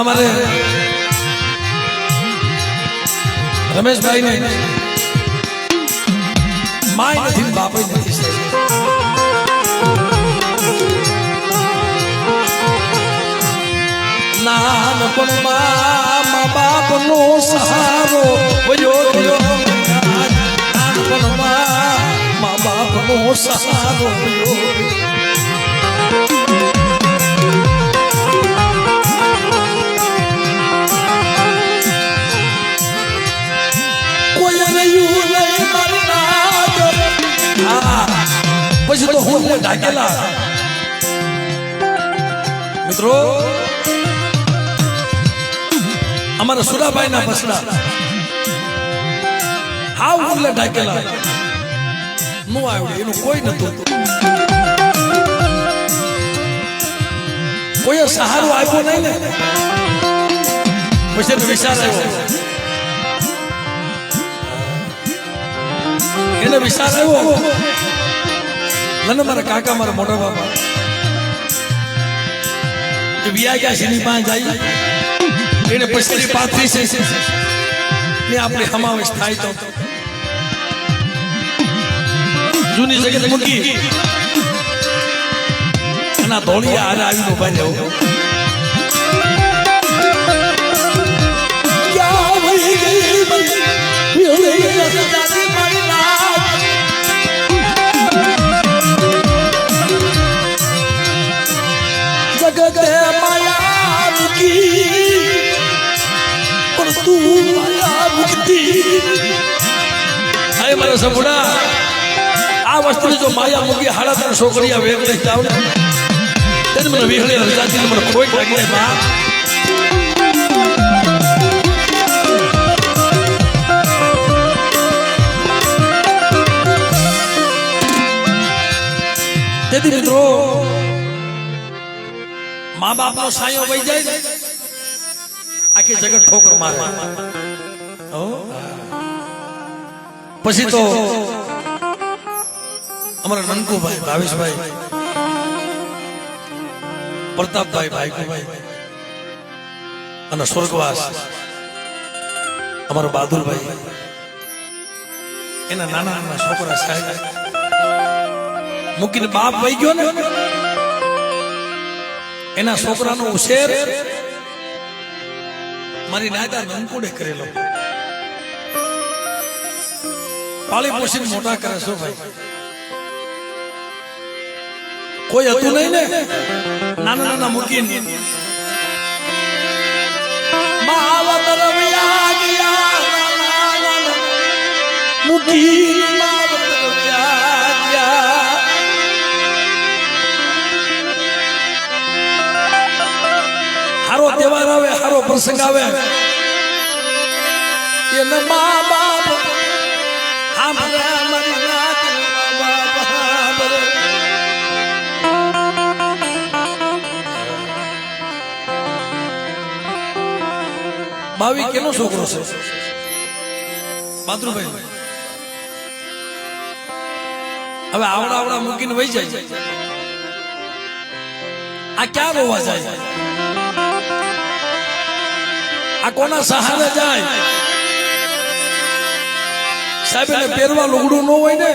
અમારે રમેશભાઈ ને માય નથી ને બાપય નથી નાનપણમાં મા બાપનો સહારો વયો ગયો નાનપણમાં મા બાપનો સહારો વયો. પછી તો હું ઢાકેલા. મિત્રો અમારા સુરાભાઈ ના બસડા હાવ ઉલ્લે ઢાકેલા. નું આવડે એનું કોઈ નતું. કોઈ સહારો આપ્યો નહીં ને? પછી વિચાર આવ્યો. એને વિચાર આવ્યો મને મારા કાકા, મારા મોટા બાપા. એ વ્યા ગયા શેની પાસે જાય? એને પછી પાથરી છે. ને આપણે સમાવેશ થાય તો. જૂની જગત મૂકી. એના ધોળિયા હારે આવીને ઊભા જવું હાય આ વસ્તુ જો માયા મૂકી હાડા ત્રણ છોકરી વેગ લઈ જાવ તેને મને વિહળે રજાતી મને કોઈ લાગી બા તેથી મિત્રો મા બાપનો સાયો વહી જાય આખી જગત ઠોકર મારે હો? પછી તો અમારા નનકુભાઈ ભાવેશભાઈ, પ્રતાપભાઈ, ભાઈકુભાઈ અને સ્વર્ગવાસ, અમારો બહાદુરભાઈ, એના નાના નાના છોકરા સાહેબ. મૂકીને બાપ વહી ગયો ને, એના છોકરાનો ઉછેર મારી નાયદા નંકુડે કરેલો. પાળી પોષીને મોટા કરે છો ભાઈ. કોઈ હતું નહીં ને? નાના નાના મૂકીને. ગયા હારો તહેવાર આવે હારો પ્રસંગ આવે. એને મા બાવી કેનો છોકરો છે? માતૃભાઈ. હવે આવડા આવડા મૂકીને વહી જાય. આ ક્યાં રોવા જાય? આ કોના સહારે જાય? સાહેબ, એને પહેરવા લુગડું ન હોય ને,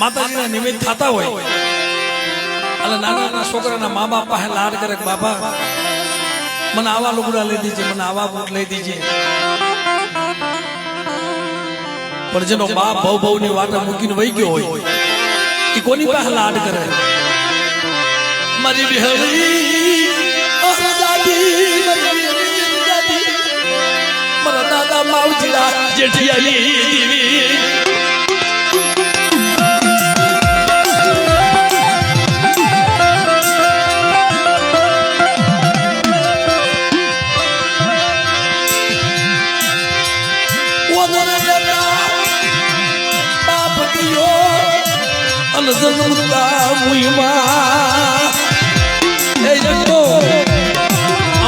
માતાજીના નિમિત્ત થતા હોય. અને નાના નાના છોકરાના મા બાપ પાસે લાડ કરે બાબા, મને આવા લુગડા લઈ દીજે, મને આવા બૂટ લઈ દીજે. પણ જેનો બાપ ભવ ભવની વાટા મૂકીને વહી ગયો હોય એ કોની પાસે લાડ કરે? મારી બિહારી. માવજીડા જેઠિયાની દીવી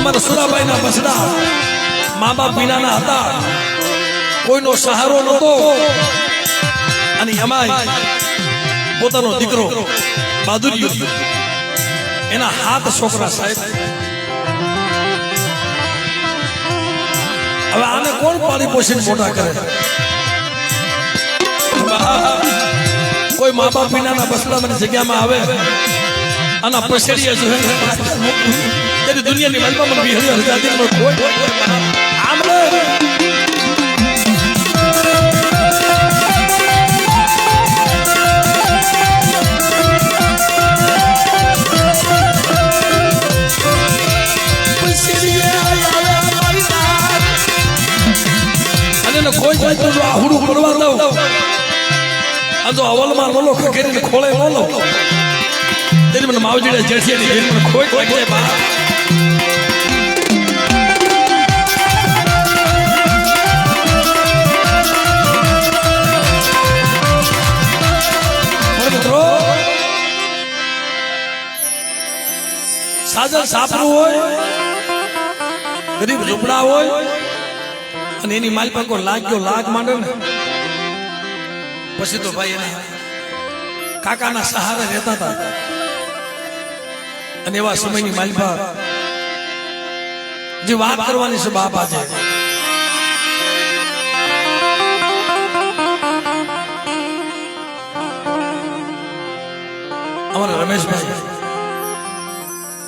અમારા સુરાબાઈ ના બસડા મા બાપ વિનાના હતા. કોઈનો સહારો નહોતો. અને એમાં પોતાનો દીકરો બહાદુરિયો એના હાથ છોકરા સાહેબ. હવે આને કોણ પાણી પોષીને મોટા કરે? કોઈ મા બાપ વિનાના બસલામાંની જગ્યામાં આવે, આના પછેડીએ તેથી દુનિયાની મલમાં મને વિહળી હજાતી કોઈ આ જો અવલમાં બોલો કરીને ખોળે લોલો. તેની મને માવજીડે જેઠિયાની ઘેર મને ખોઈ ખોઈ જાય બા. સાજન સાપરું હોય, ગરીબ ઝૂંપડા હોય, અને એની માલ પર કોઈ લાગ લાગ માંડે ને. પછી તો ભાઈ એને કાકાના સહારે રહેતા હતા. અને એવા સમયની માલપા જે વાત કરવાની છે બાપ આજે. અમારા રમેશભાઈ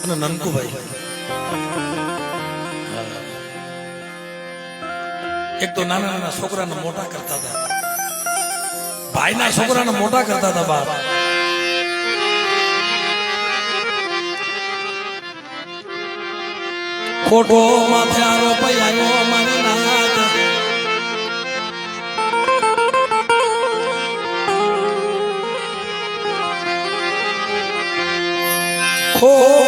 અને નનકુભાઈ એક તો નાના નાના છોકરાને મોટા કરતા હતા. ભાઈના છોકરાને મોટા કરતા હતા બાપ. ખોટો માથે આરોપ આવ્યો મારી નાથ. ખોટો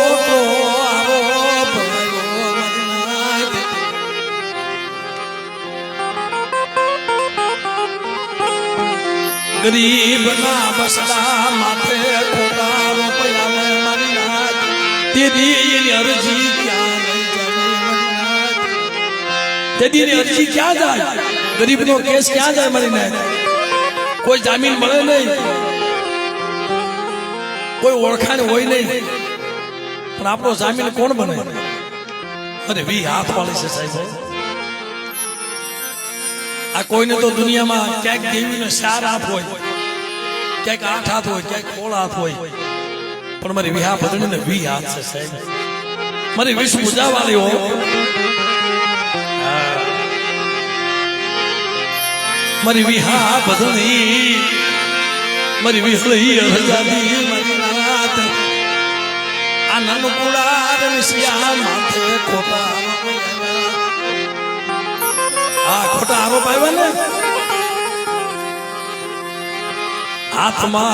ગરીબના બસડા માથે ખોટા રૂપિયા મારી નાથ એની અરજી એની અરજી ક્યાં જાય? ગરીબનો કેસ ક્યાં જાય મારી કોઈ જામીન મળે નહીં. કોઈ ઓળખાણ હોય નહીં. પણ આપણો જામીન કોણ બને? અરે વી હાથ વાળી છે સાહેબ. આ કોઈને તો દુનિયામાં ક્યાંક દેવીનો ચાર હાથ હોય, ક્યાંક આઠ હાથ હોય, ક્યાંક સોળ હાથ હોય. પણ મારી વિહા ભદણીને વી હાથ છે, સાહેબ. મારી વિશ પૂજા વાળી હો મારી વિહા ભદણી મારી વિહળી નાથ આ નાનકુડા રવિશિયા માથે ખોટા ખોટા આરોપ આવ્યા ને? હાથમાં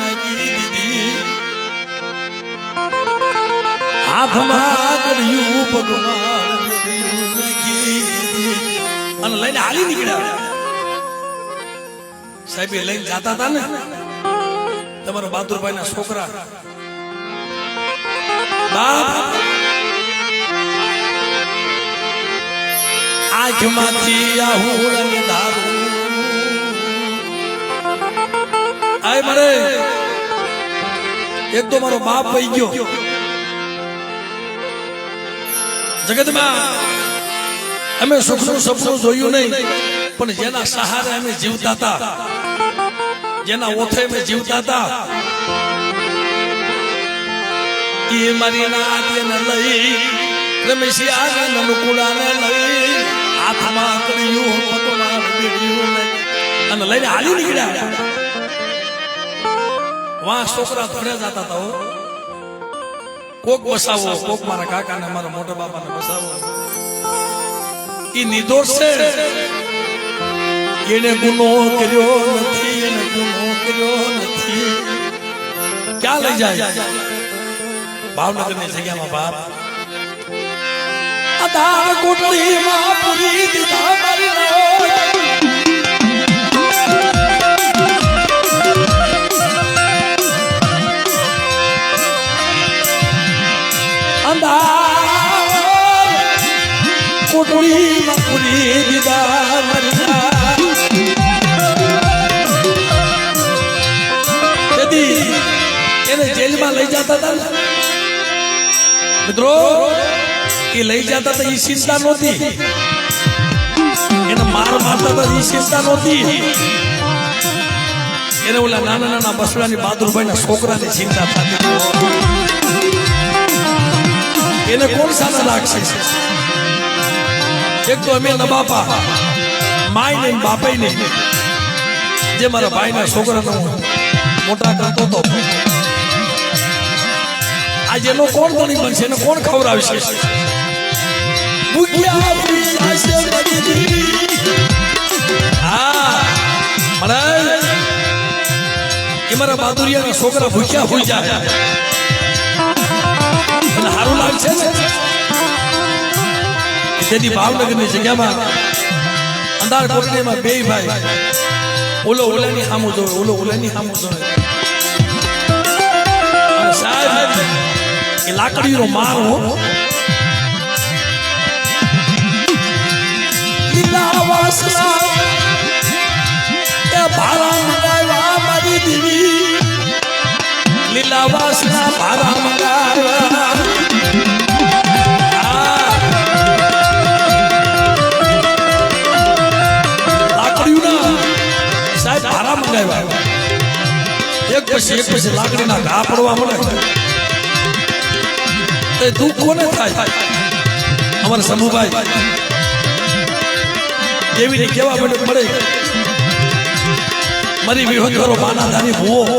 નાખી દીધી. અને લઈને હાલી નીકળ્યા. સાહેબ લઈને જાતા હતા ને? તમારા બહાદુરભાઈ ના છોકરા આંખમાંથી એક તો મારો બાપ પઈ ગયો. જગતમાં અમે સુખનું સપનું જોયું નહીં, પણ જેના સહારે અમે જીવતા હતા, જેના ઓથે અમે જીવતા હતા એ મારી ના નાદીને લઈ રમેશી આગળ અનુકૂળાને લઈ હાથમાં કર્યું પગમાં બેડ્યું ને અને લઈને હાલી નીકળ્યા વાહ છોકરા ધોડ્યા જતા હતા હો. કોક બસાવો કોક મારા કાકાને મારા મોટા બાપાને બસાવો ઈ નિર્દોષ છે એને ગુનો કર્યો નથી એને ગુનો કર્યો નથી ક્યાં લઈ જાય ભાવનગરની જગ્યામાં બાપ મારી નાથ. અંધાર પૂરી દીધા મારી તેથી એને જેલમાં લઈ જતા હતા એ લઈ જતા તો એ ચિંતા નહોતી. એને માર મારતા એ ચિંતા નહોતી. એને ઓલા નાના નાના બસડાની બહાદુરભાઈ ના છોકરાની ચિંતા થતી. એને કોણ સામે લાગશે એક તો અમે ના બાપા, માય ને બાપે નહીં. જે મારા ભાઈના છોકરાનો મોટા કરતો હતો. આજે એનો કોણ ધણી બનશે? એને કોણ ખવડાવશે? મારા બહાદુરિયાના છોકરા ભૂખ્યા ભૂઈ જાય સારું લાગશે ને? તેથી ભાવનગરની જગ્યામાં અંધાર કોટડીમાં બે ભાઈ ઓલો ઓલાની સામું ઓલો ઓલાની સામું જોવે સાહેબ એ લાકડીનો માર લીલા વાસના એ ભારા મંગાવ્યા મારી દેવી લીલા વાસના ભારા મંગાવ્યા આ લાકડીઓના સાહેબ ભારા મંગાવ્યા એક પછી એક પછી લાકડીના ઘા પડવા મળે એ દુઃખ કોને થાય અમારા શંભુભાઈ દેવીને કેવા મને મળે મારી વિહોત કરો માના ધારી ભૂવો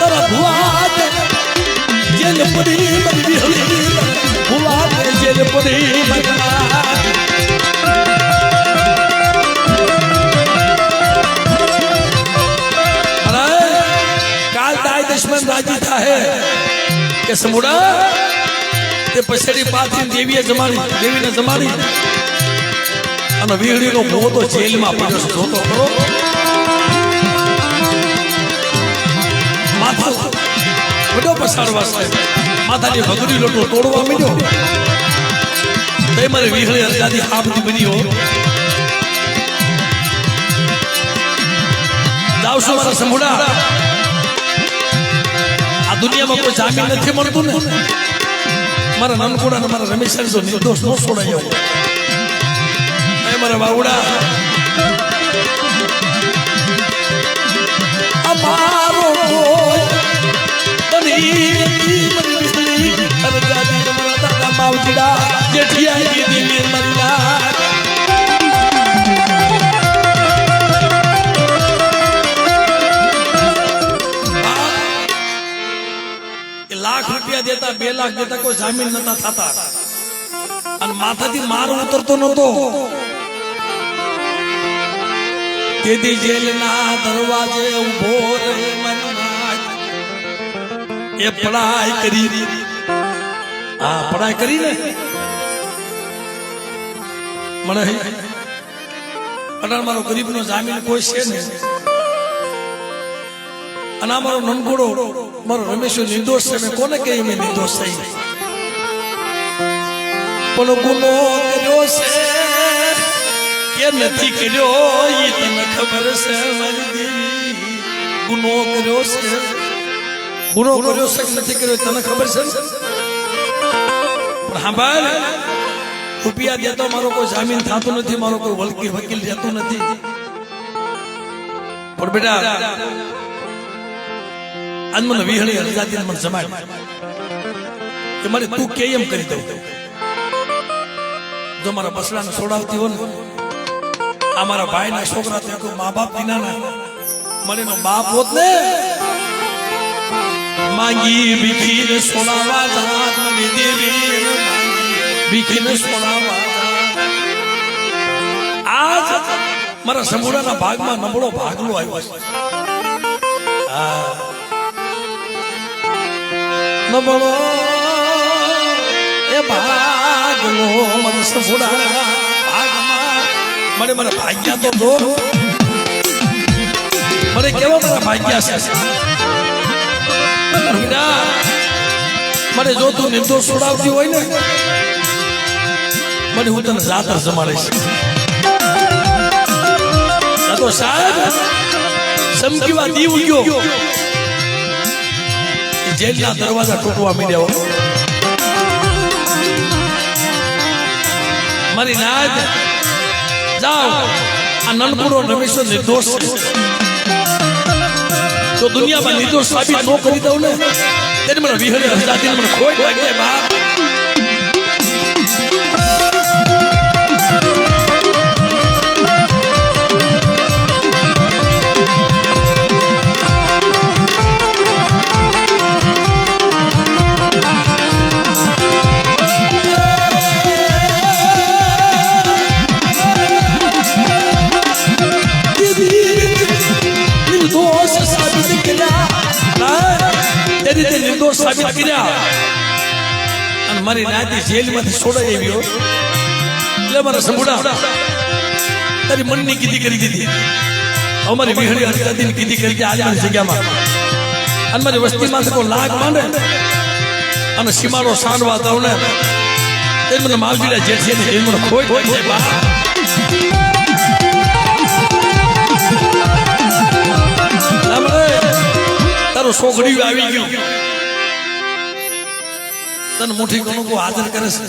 તારા ભુવા દે, જેલ પડી મારી વિહળી ભુવા જેલ પડી મારા કાલ દાય દુશ્મન રાજી થાય કે સમુડા તે પછેડી પાથી દેવીએ જમાડી દેવીને જમાડી. અને વીહળીનો મોહ તો જેલમાં પડ્યો જોતો ખરો માથા વડો પસાડવા સાહેબ માથાની ભગરી લોટો તોડવા મળ્યો તે મારે વીહળી અરજાદી હાબતી બની હો જાવશો મારા સંભુડા આ દુનિયામાં કોઈ જામીન નથી મળતું ને મારા નાનકોડા મારા રમેશ નિર્દોષ નો છોડાય મારા બાવડા અમારો માવજીડા જેઠિયા દીદી મેર મરીલા એ લાખ રૂપિયા દેતા, બે લાખ દેતા કોઈ જામીન નતા થતા. અને માથાથી માર ઉતરતો નતો. તેથી જેલના દરવાજે ઊભો રહે મનનાથ. એ પડાય કરી. હા પડાય કરી ને મને અટાણ મારો ગરીબનો જામીન કોઈ છે ને અને આ મારો નનકોડો મારો રમેશ નિર્દોષ છે કોને કહી મેં નિર્દોષ થઈ? પણ ગુનો કર્યો છે. કે નથી કર્યો એ તને ખબર છે મારી દેવી. ગુનો કર્યો છે. ગુનો કર્યો છે નથી કર્યો તને ખબર છે? પણ હા ભાઈ રૂપિયા દેતો મારો કોઈ જામીન થતો નથી મારો કોઈ વકીલ વકીલ જતો નથી. પણ બેટા આજ મને વિહળી હરજાતી મને જમાડ. કે મારે તું કે એમ કરી દઉં? જો મારા બસડાને છોડાવતી હોય ને આ મારા ભાઈના છોકરા તે કોઈ મા બાપ વિના ના મને નો બાપ હોત ને? માંગી ભીખીને સોનાવા જાત, મને દેવી ભીખીને સોનાવા આજ મારા સમુડાના ભાગમાં નબળો ભાગલો આવ્યો છે. નબળો એ ભાગલો મને સમુડા મને મારા ભાગ્યા તો દો. મને કેવો મારા ભાગ્યા છે? મને જો તું નિર્દોષ છોડાવતી હોય ને, મને હું તને રાત જમાડીશ. તો સાહેબ, સમકીવા દીવ ગયો. જેલના દરવાજા તૂટવા માંડ્યા. મારી નાજ જાઓ આ નનપુરો રમેશ્વર નિર્દોષ. તો દુનિયામાં નિર્દોષ સાબિત ન કરી દઉં ને, તેને મને વિહળી હજાતી મને ખોટ લાગે બાપ નિર્દોષ દે. અને મારી નાતી જેલમાંથી છોડાઈ આવ્યો એટલે મારા સંભળા તારી મનની કીધી કરી દીધી. અમારી વિહળી હરકતીની કીધી કરી આજે જગ્યામાં. અને મારી વસ્તીમાં કોઈ લાગ માંડે? અને સીમાડો સાંડવા તવને? તે મને માવજીડા જેઠી ને એ મને ખોઈ ખોઈ બા. સાંભળે, તારો છોકરી આવી ગયો. તને મુઠી કોનું કો આદર કરે છે?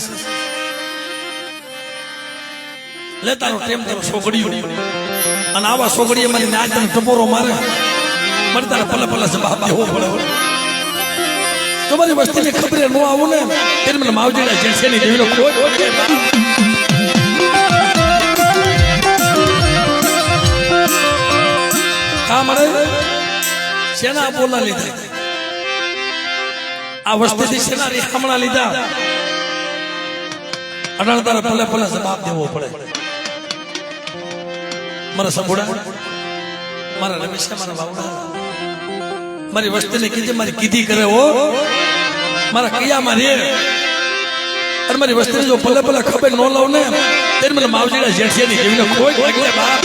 લે તારો ટેમ તારો છોકરીઓ. અને આવા છોકરીએ મને નાચ તને ટપોરો મારે. મને તારા પલ્લે પલ્લે બાપ દેવો પડે. તમારી વસ્તીને ખબરે ન આવું ને. ત્યારે મને માવજીના જેઠે ની દેવીનો કોઈ હા મળે શેના બોલા લીધા? આ વસ્તીથી શેના રિહામણા લીધા. અઢાર તારા પલ્લે પલ્લે જવાબ દેવો પડે. મારા સંભોડા મારા રમેશ મારા બાવડા મારી વસ્તીને કીધી, મારી કીધી કરે હો. મારા કૈયામાં રે. અને મારી વસ્તીને જો ભલે ભલે ખબર ન લઉં ને, ત્યારે મને માવજીના જેઠિયાની જેવીને કોઈ બાપ